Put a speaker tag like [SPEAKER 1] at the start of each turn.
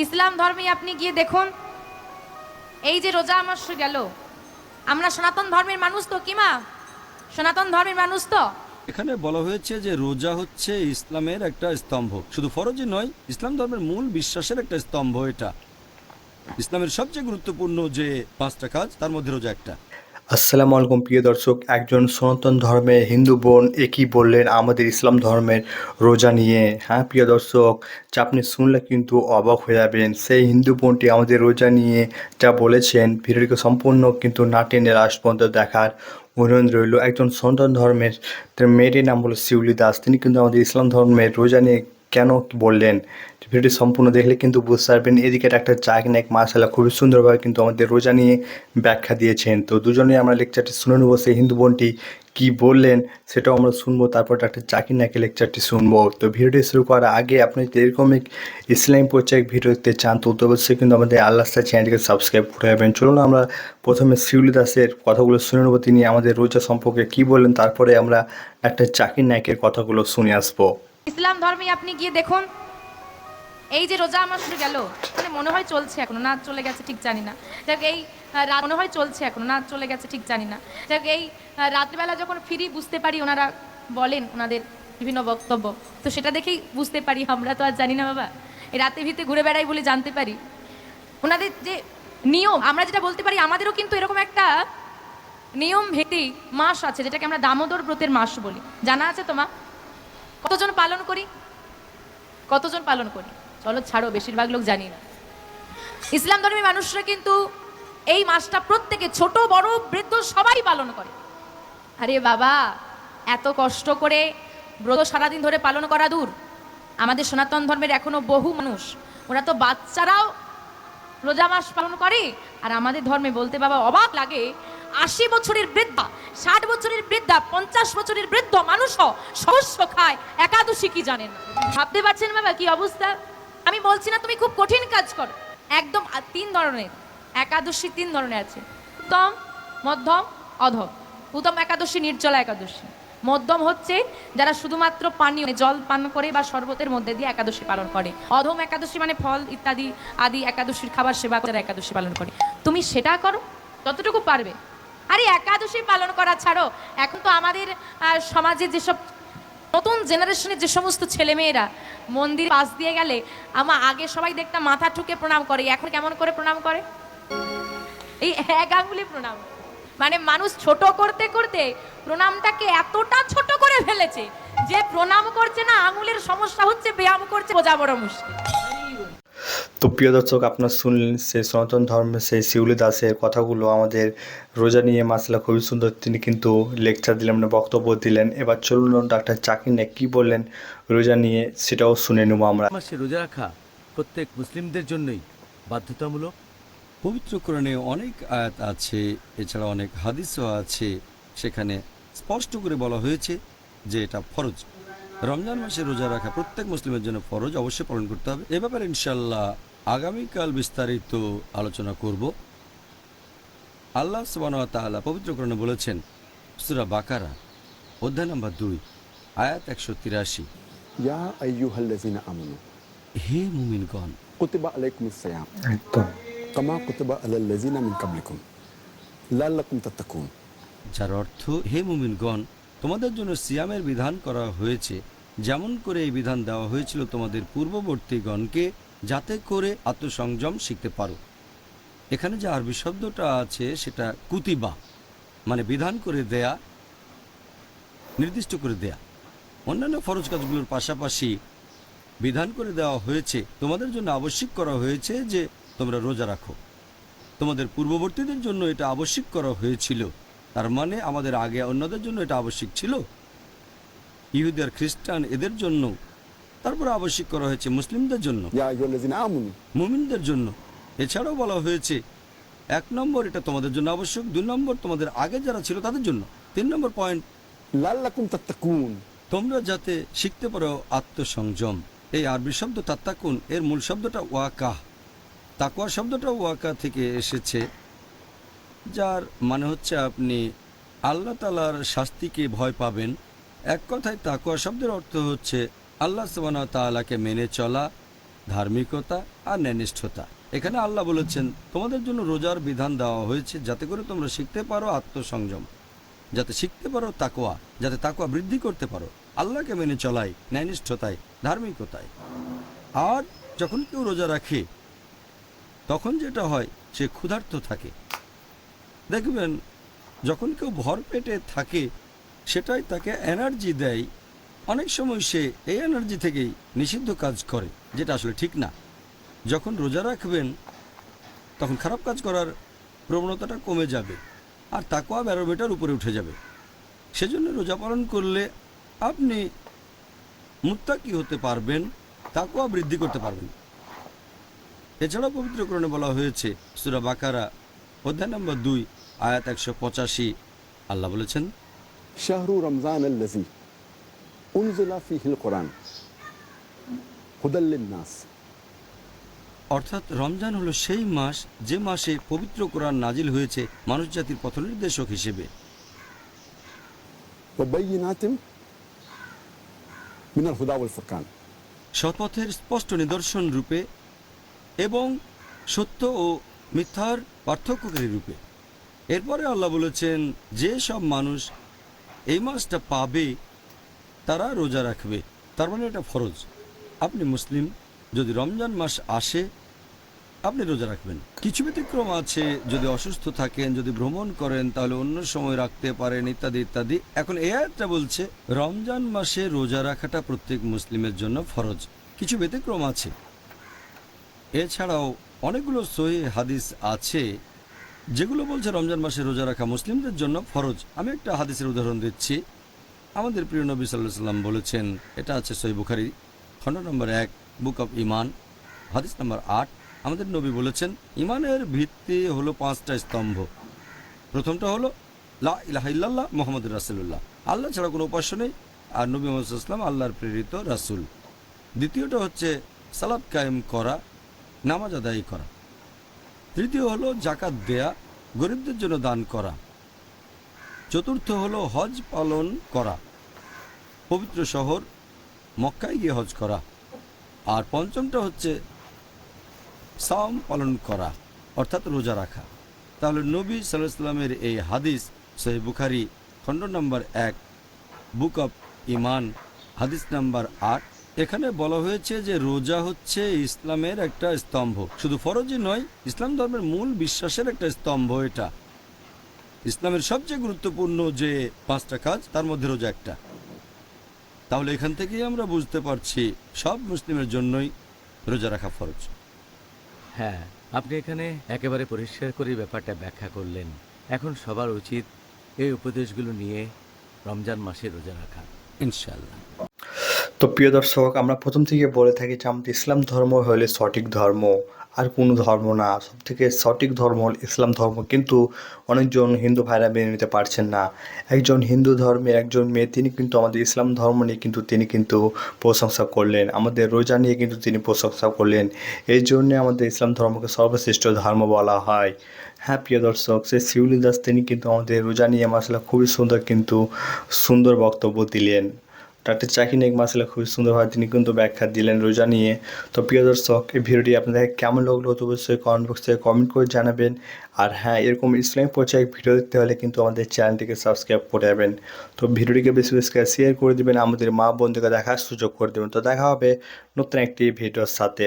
[SPEAKER 1] ইসলাম ধর্মে আপনি গিয়ে দেখুন, এই যে রোজা মাস গেল, আমরা সনাতন ধর্মের মানুষ তো কি মা? সনাতন ধর্মের মানুষ তো?
[SPEAKER 2] এখানে বলা হয়েছে যে রোজা হচ্ছে ইসলামের একটা স্তম্ভ। শুধু ফরজই নয়, ইসলাম ধর্মের মূল বিশ্বাসের একটা স্তম্ভ এটা। ইসলামের সবচেয়ে গুরুত্বপূর্ণ যে পাঁচটা কাজ, তার মধ্যে রোজা একটা।
[SPEAKER 3] আসসালামু আলাইকুম প্রিয় দর্শক, একজন সনাতন ধর্মের হিন্দু বোন একই বললেন, আমাদের ইসলাম ধর্মের রোজা নিয়ে। হ্যাঁ প্রিয় দর্শক, যা আপনি শুনলে কিন্তু অবাক হয়ে যাবেন। সেই হিন্দু বোনটি আমাদের রোজা নিয়ে যা বলেছেন, ভিডিওটিকে সম্পূর্ণ কিন্তু না টেনে লাস্ট পর্যন্ত দেখার অনুরোধ রইল। একজন সনাতন ধর্মের মেয়েটির নাম হলো শিউলি দাস। তিনি কিন্তু আমাদের ইসলাম ধর্মের রোজা নিয়ে কেন বললেন? ভিডিওটি সম্পূর্ণ দেখলে কিন্তু বুঝতে পারবেন, এদিকে একটা চাক নেক মাসালা খুবই সুন্দরভাবে কিন্তু আমাদের রোজা নিয়ে ব্যাখ্যা দিয়েছেন। তো দুজনেই আমরা লেকচারটি শুনে নেব, সেই হিন্দু বোনটি কী বললেন সেটাও আমরা শুনব, তারপর ডাক্তার চাকির নাকি লেকচারটি শুনব। তো ভিডিওটি শুরু করার আগে আপনি যদি এরকমই ইসলাম পরিচয় ভিডিও দেখতে চান, তো অবশ্যই কিন্তু আমাদের আল্লাহ চ্যানেলটিকে সাবস্ক্রাইব করে যাবেন চলুন আমরা প্রথমে শিউলি দাসের কথাগুলো শুনে নেব, তিনি আমাদের রোজা সম্পর্কে কী বললেন, তারপরে আমরা একটা চাকির নায়কের কথাগুলো শুনে আসব।
[SPEAKER 1] ইসলাম ধর্মে আপনি গিয়ে দেখুন, এই যে রোজা মাস গেল মানে মনে হয় চলছে এখনও, না চলে গেছে ঠিক জানি না। দেখ এই মনে হয় চলছে এখনও, না চলে গেছে ঠিক জানি না। দেখ এই রাত্রিবেলা যখন ফিরি বুঝতে পারি ওনারা বলেন, ওনাদের বিভিন্ন বক্তব্য, তো সেটা দেখেই বুঝতে পারি আমরা তো আর জানি না বাবা। এই রাতে ভিতে ঘুরে বেড়াই বলে জানতে পারি। ওনাদের যে নিয়ম, আমরা যেটা বলতে পারি, আমাদেরও কিন্তু এরকম একটা নিয়ম ভিত্তিক মাস আছে, যেটাকে আমরা দামোদর ব্রতের মাস বলি। জানা আছে তোমা কতজন পালন করি? কতজন পালন করি? চলো, ছাড়ো, বেশিরভাগ লোক জানি না। ইসলাম ধর্মের মানুষরা কিন্তু এই মাসটা প্রত্যেকে ছোট, বড়, বৃদ্ধ সবাই পালন করে। আরে বাবা, এত কষ্ট করে ব্রত সারাদিন ধরে পালন করা দূর। আমাদের সনাতন ধর্মের এখনও বহু মানুষ। ওরা তো বাচ্চারাও রোজা মাস পালন করে। আর আমাদের ধর্মে বলতে বাবা অবাক লাগে আশি বছরের বৃদ্ধা, ষাট বছরের বৃদ্ধা, পঞ্চাশ বছরের বৃদ্ধ মানুষও সহস্য খায় একাদশী কি জানেন? ভাবতে পারছেন বাবা কি অবস্থা? আমি বলছি না তুমি খুব কঠিন কাজ করো। একদম তিন ধরনের, একাদশী তিন ধরনের আছে। উত্তম, মধ্যম, অধম। উত্তম একাদশী, নির্জলা একাদশী। মধ্যম হচ্ছে যারা শুধুমাত্র পানীয়, জল পান করে বা শরবতের মধ্যে দিয়ে একাদশী পালন করে। অধম একাদশী মানে ফল, ইত্যাদি, আদি একাদশীর খাবার, সেবা করে একাদশী পালন করে। তুমি সেটা করো, যতটুকু পারবে। আরে একাদশী পালন করা ছাড়ো। এখন তো আমাদের সমাজে যেসব নতুন জেনারেশনের যে সমস্ত ছেলেমেয়েরা মন্দির পাশ দিয়ে গেলে আমার আগে সবাই দেখতাম মাথা ঠুকে প্রণাম করে, এখন কেমন করে প্রণাম করে? এই এক আঙ্গুলি প্রণাম। মানে মানুষ ছোট করতে করতে প্রণামটাকে এতটা ছোট করে ফেলেছে যে প্রণাম করছে না, আঙুলের সমস্যা হচ্ছে, ব্যায়াম করছে, বোঝা বড় মুশকিল।
[SPEAKER 3] তো প্রিয় দর্শক আপনার শুনলেন সেই সনাতন ধর্মের সেই শিউলি দাসের কথাগুলো। আমাদের রোজা নিয়ে মাসলা খুবই সুন্দর। তিনি কিন্তু লেকচার দিলেন মানে বক্তব্য দিলেন। এবার চলুন ডাক্তার চাকির নে কী বললেন রোজা নিয়ে সেটাও শুনে নেব আমরা।
[SPEAKER 4] মাসে রোজা রাখা প্রত্যেক মুসলিমদের জন্যই বাধ্যতামূলক।
[SPEAKER 2] পবিত্র কোরআনে অনেক আয়াত আছে এছাড়া অনেক হাদিসও আছে। সেখানে স্পষ্ট করে বলা হয়েছে যে এটা ফরজ। রমজান মাসে রোজা রাখা প্রত্যেক মুসলিমের জন্য ফরজ অবশ্যই পালন করতে হবে। এ ব্যাপারে ইনশাল্লাহ আগামীকাল বিস্তারিত আলোচনা করব। আল্লাহ সুবাহতালা পবিত্রকরণে বলেছেন সুরা বাকারা অধ্যায় নম্বর দুই আয়াত একশো তিরাশি। হে মুমিনগণ
[SPEAKER 5] কুতিবা
[SPEAKER 2] যার অর্থ হে মুমিনগণ তোমাদের জন্য সিয়ামের বিধান করা হয়েছে যেমন করে এই বিধান দেওয়া হয়েছিল তোমাদের পূর্ববর্তীগণকে যাতে করে আত্মসংযম শিখতে পারো। এখানে যে আরবি শব্দটা আছে, সেটা কুতিবা মানে বিধান করে দেয়া, নির্দিষ্ট করে দেয়া। অন্যান্য ফরজ কাজগুলোর পাশাপাশি বিধান করে দেওয়া হয়েছে। তোমাদের জন্য আবশ্যিক করা হয়েছে যে তোমরা রোজা রাখো। তোমাদের পূর্ববর্তীদের জন্য এটা আবশ্যিক করা হয়েছিল। তার মানে আমাদের আগে অন্যদের জন্য এটা আবশ্যিক ছিল। ইহুদি আর খ্রিস্টান এদের জন্য তারপরে আবশ্যিক করা হয়েছে মুসলিমদের জন্য। মুমিনদের জন্য। এছাড়াও বলা হয়েছে এক নম্বর এটা তোমাদের জন্য আবশ্যক দুই নম্বর তোমাদের আগে যারা ছিল তাদের জন্য। তিন নম্বর পয়েন্ট তোমরা যাতে শিখতে পারো আত্মসংযম। এই আরবি শব্দ তাত্তাকুন এর মূল শব্দটা ওয়াকাহ। তাকুয়া শব্দটা ওয়াকা থেকে এসেছে যার মানে হচ্ছে আপনি আল্লাহ তালার শাস্তিকে ভয় পাবেন। এক কথায় তাকুয়া শব্দের অর্থ হচ্ছে আল্লাহ তালাকে মেনে চলা, ধার্মিকতা আর ন্যায়নিষ্ঠতা। এখানে আল্লাহ বলেছেন, তোমাদের জন্য রোজার বিধান দেওয়া হয়েছে যাতে করে তোমরা শিখতে পারো আত্মসংযম, যাতে শিখতে পারো তাকোয়া যাতে তাকোয়া বৃদ্ধি করতে পারো। আল্লাহকে মেনে চলাই, ন্যায়নিষ্ঠতায়, ধার্মিকতায়। আর যখন কেউ রোজা রাখে, তখন যেটা হয়, সে ক্ষুধার্ত থাকে। দেখবেন, যখন কেউ ভর পেটে থাকে, সেটাই তাকে এনার্জি দেয় অনেক সময় সে এই এনার্জি থেকেই নিষিদ্ধ কাজ করে, যেটা আসলে ঠিক না। যখন রোজা রাখবেন, তখন খারাপ কাজ করার প্রবণতাটা কমে যাবে আর তাকোয়া ব্যারোমিটার উপরে উঠে যাবে। সেজন্য রোজা পালন করলে আপনি মুত্তাকি হতে পারবেন তাকোয়া বৃদ্ধি করতে পারবেন। এছাড়া পবিত্রকরণে বলা হয়েছে, সুরা বাকারা, অধ্যায় নম্বর দুই, আয়াত একশো পঁচাশি। আল্লাহ বলেছেন,
[SPEAKER 5] শাহরু রমজান
[SPEAKER 2] অর্থাৎ রমজান হলো সেই মাস যে মাসে পবিত্র কোরআন নাজিল হয়েছে মানুষ জাতির পথনির্দেশক হিসেবে।
[SPEAKER 5] মিনাল
[SPEAKER 2] সৎপথের স্পষ্ট নিদর্শন রূপে এবং সত্য ও মিথ্যার পার্থক্যকারী রূপে। এরপরে আল্লাহ বলেছেন যে সব মানুষ এই মাসটা পাবে তারা রোজা রাখবে। তার মানে এটা ফরজ। আপনি মুসলিম, যদি রমজান মাস আসে, আপনি রোজা রাখবেন। কিছু ব্যতিক্রম আছে, যদি অসুস্থ থাকেন, যদি ভ্রমণ করেন, তাহলে অন্য সময় রাখতে পারেন, ইত্যাদি ইত্যাদি। এখন এই আয়াতটা বলছে, রমজান মাসে রোজা রাখাটা প্রত্যেক মুসলিমের জন্য ফরজ। কিছু ব্যতিক্রম আছে। এছাড়াও অনেকগুলো সহি হাদিস আছে, যেগুলো বলছে রমজান মাসে রোজা রাখা মুসলিমদের জন্য ফরজ। আমি একটা হাদিসের উদাহরণ দিচ্ছি। আমাদের প্রিয় নবী সাল্লাহ সাল্লাম বলেছেন, এটা আছে সহি বুখারি, খণ্ড নম্বর এক, বুক অফ ইমান হাদিস নম্বর আট। আমাদের নবী বলেছেন ইমানের ভিত্তি হলো পাঁচটা স্তম্ভ। প্রথমটা হলো, লা ইলাহা ইল্লাল্লাহ মোহাম্মদ রাসুল্লাহ আল্লাহ ছাড়া কোনো উপাস্য নেই, আর নবী মোহাম্মদ ইসলাম আল্লাহর প্রেরিত রাসূল। দ্বিতীয়টা হচ্ছে সালাদ কায়েম করা, নামাজ আদায় করা। তৃতীয় হলো জাকাত দেয়া, গরিবদের জন্য দান করা। চতুর্থ হলো হজ পালন করা। পবিত্র শহর, মক্কায় গিয়ে হজ করা। আর পঞ্চমটা হচ্ছে সাম পালন করা, অর্থাৎ রোজা রাখা। তাহলে নবী সাল্লামের এই হাদিস সহি বুখারি, খণ্ড নম্বর এক, বুক অফ ইমান হাদিস নাম্বার আট। এখানে বলা হয়েছে যে রোজা হচ্ছে ইসলামের একটা স্তম্ভ। শুধু ফরজই নয়, ইসলাম ধর্মের মূল বিশ্বাসের একটা স্তম্ভ এটা। ইসলামের সবচেয়ে গুরুত্বপূর্ণ যে পাঁচটা কাজ তার মধ্যে রোজা একটা। তাহলে এখান থেকেই আমরা বুঝতে পারছি সব মুসলিমের জন্যই রোজা রাখা ফরজ।
[SPEAKER 4] হ্যাঁ আপনি এখানে একেবারে পরিষ্কার করে ব্যাপারটা ব্যাখ্যা করলেন। এখন সবার উচিত এই উপদেশগুলো নিয়ে রমজান মাসে রোজা রাখা।
[SPEAKER 2] ইনশাল্লাহ
[SPEAKER 3] তো প্রিয় দর্শক, আমরা প্রথম থেকে বলে থাকি যে আমাদের ইসলাম ধর্ম হলে সঠিক ধর্ম। আর কোনো ধর্ম না সব থেকে সঠিক ধর্ম হল ইসলাম ধর্ম। কিন্তু অনেকজন হিন্দু ভাইরা মেনে নিতে পারছেন না। একজন হিন্দু ধর্মের একজন মেয়ে, তিনি কিন্তু আমাদের ইসলাম ধর্ম নিয়ে কিন্তু তিনি কিন্তু প্রশংসা করলেন। আমাদের রোজা নিয়ে কিন্তু তিনি প্রশংসা করলেন। এই জন্যে আমাদের ইসলাম ধর্মকে সর্বশ্রেষ্ঠ ধর্ম বলা হয়। হ্যাঁ প্রিয় দর্শক, সে শিউলি দাস তিনি কিন্তু আমাদের রোজা নিয়ে মাসালা খুবই সুন্দর কিন্তু সুন্দর বক্তব্য দিলেন। ডাক্তার চাকি নেক মাসালা খুবই সুন্দরভাবে তিনি কিন্তু ব্যাখ্যা দিলেন রোজা নিয়ে। তো প্রিয় দর্শক, এই ভিডিওটি আপনাদের কেমন লাগল তো অবশ্যই কমেন্ট বক্সে কমেন্ট করে জানাবেন। আর হ্যাঁ এরকম ইসলামিক পর্যায়ে ভিডিও দেখতে হলে কিন্তু আমাদের চ্যানেলটিকে সাবস্ক্রাইব করে যাবেন তো ভিডিওটিকে বেশি বেশি শেয়ার করে দেবেন। আমাদের মা বন্ধুকে দেখার সুযোগ করে দেবেন। তো দেখা হবে নতুন একটি ভিডিওর সাথে।